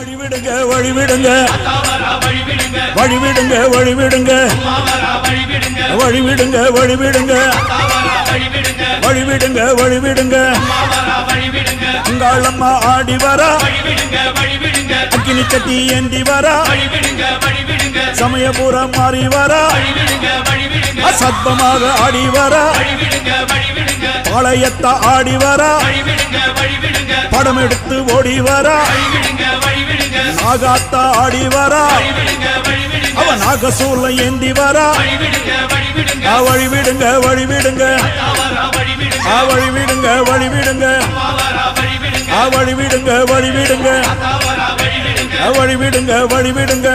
வழிவிடுங்க வழிவிடுங்க. வழிவிடுங்க வழிவிடுங்க. வழிவிடுங்க வழிவிடுங்க. வழிவிடுங்க வழிவிடுங்க. உங்கள் அம்மா ஆடி வரா. அக்கினி கட்டி ஏந்தி வரா. சமயபுரம் மாறி வரா. அசத்தமாக ஆடி வரா. பாளையத்த ஆடி வரா. படம் எடுத்து ஓடி வரா. நாகாத்தா ஆடி வரா. அவ நாகசூல ஏந்தி வரா. வழி விடுங்க வழி விடுங்க வழி விடுங்க வழி விடுங்க வழி விடுங்க வழி விடுங்க வழி விடுங்க வழி விடுங்க.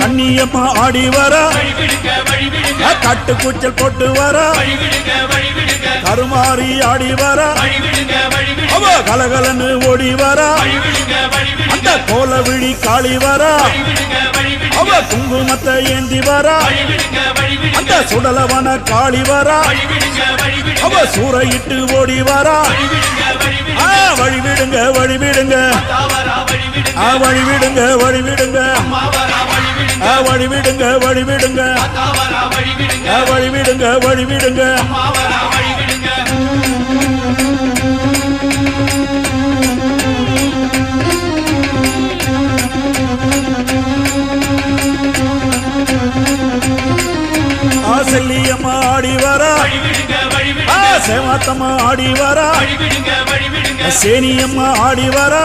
கண்ணியம்மா ஆடி வரா. கட்டு கூச்சல் போட்டு வரா. கருமாறி ஆடி வரா அவ கலகலன்னு ஓடி வரா அந்த கோல விழி காளி வரா அவ குங்குமத்தை ஏந்தி வரா அந்த சுடலவன காளி வரா அவ சூறையிட்டு ஓடி வரா ஆ, வழி விடுங்க வழி விடுங்க ஆ, வழி விடுங்க செல்லியம்மா ஆடி வரா. ஆ, சேவாத்தம்மா ஆடி வரா. சேனியம்மா ஆடி வரா.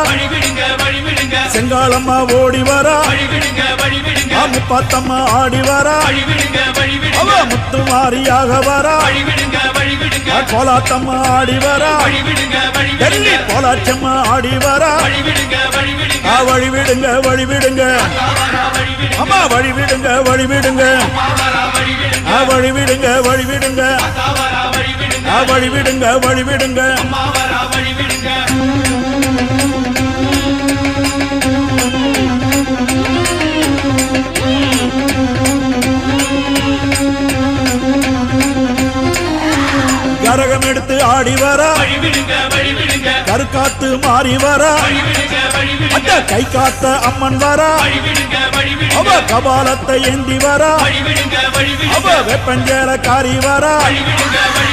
செங்காலம்மா ஓடி வரா. ஆ, முப்பாத்தம்மா ஆடி வரா. அவ முத்து வரா. கோலாத்தம்மா ஆடி வரா டெல்லி கோலாச்சம்மா ஆடி வரா வழி விடுங்க வழி விடுங்க அம்மா வழி விடுங்க வழி விடுங்க ஆ, வழி விடுங்க வழி விடுங்க ஆ, வழி விடுங்க வழி விடுங்க கரகம் எடுத்து ஆடி வர. கருக்காத்து மாறி வர. அந்த கை காத்த அம்மன் வர. அவ கபாலத்தை ஏந்தி வரா. அவ வெப்பஞ்சேர காரி வரா.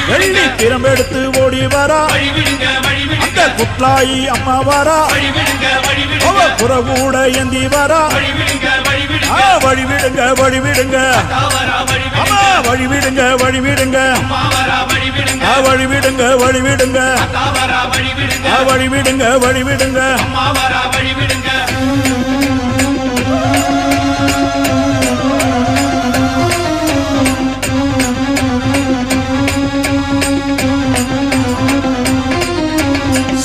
வெள்ளி திறம்பெடுத்து ஓடி வர. அந்த குட்லாயி அம்மா வரா. அவ புறகூட ஏந்தி வரா. வழிவிடுங்க வழிவிடுங்க அம்மா வழிவிடுங்க வழிவிடுங்க வழிவிடுங்க வழிவிடுங்க வழிவிடுங்க வழிவிடுங்க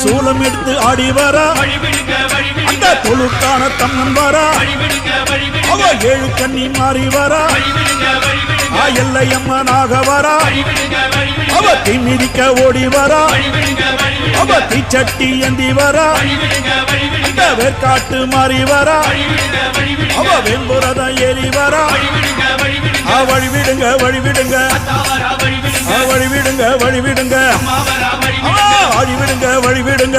சூளம் எடுத்து ஆடி வரா. தொழுக்கான தம்மன் வரா. அவ ஏழு கண்ணி மாறி வரா. எல்லை அம்மனாக வரா. அவ தீமிதிக்க ஓடி வரா. அவ தீச்சட்டி ஏந்தி வரா. அந்த வேர்க்காட்டு மாறி வரா. அவ வெம்புரதம் ஏறி வரா. வழிவிடுங்க வழிவிடுங்க. வழிவிடுங்க வழிவிடுங்க. வழிவிடுங்க. வழிவிடுங்க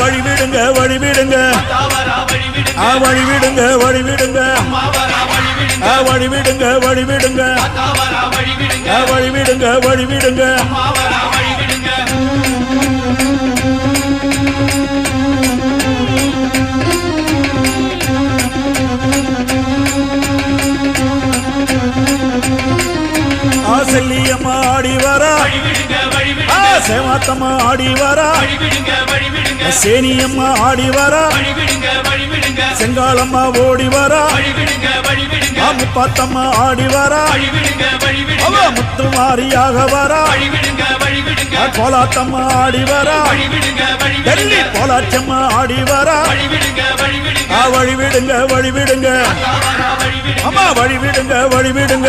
வழிவிடுங்க வழிவிடுங்க. வழிவிடுங்க வழிவிடுங்க. வழிவிடுங்க வழிவிடுங்க. வழிவிடுங்க வழிவிடுங்க. ஆசல்லியம் ஆடி வர. ஆ, சேவாத்தம்மா ஆடி வர சேனியம்மா ஆடி வர செங்காலம்மா ஓடி வர முப்பாத்தம்மா ஆடி வர அவ முத்து மாரியாக வர கோலாத்தம்மா ஆடி வர டெல்லி கோலாச்சம்மா ஆடி வர ஆ, வழி விடுங்க வழி விடுங்க அம்மா வழி விடுங்க வழி விடுங்க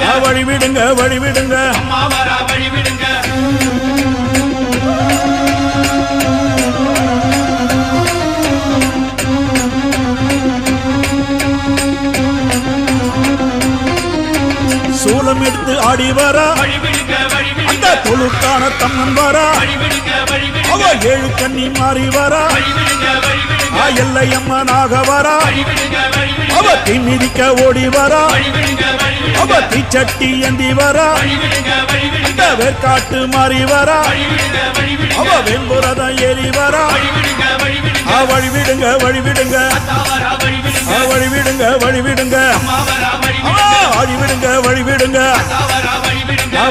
ஆ, வழி விடுங்க. வழி விடுங்க ஆ, வழி விடுங்க வழி விடுங்க சூலம் எடுத்து ஆடி வர. அந்த தொழுக்கான தம்மன் வர. அவ ஏழு கண்ணி மாறி வர. எல்லையம்மனாக வர. அவத்தி மிதிக்க ஓடி வரா. அவத்தி சட்டி ஏந்தி வரா. அந்த வேர்க்காட்டு மாறி வரா. அவ வெண்புரதம் ஏறி வரா. ஆ வழி விடுங்க வழி விடுங்க வழி விடுங்க வழி விடுங்க வழி விடுங்க வழி விடுங்க ஆ,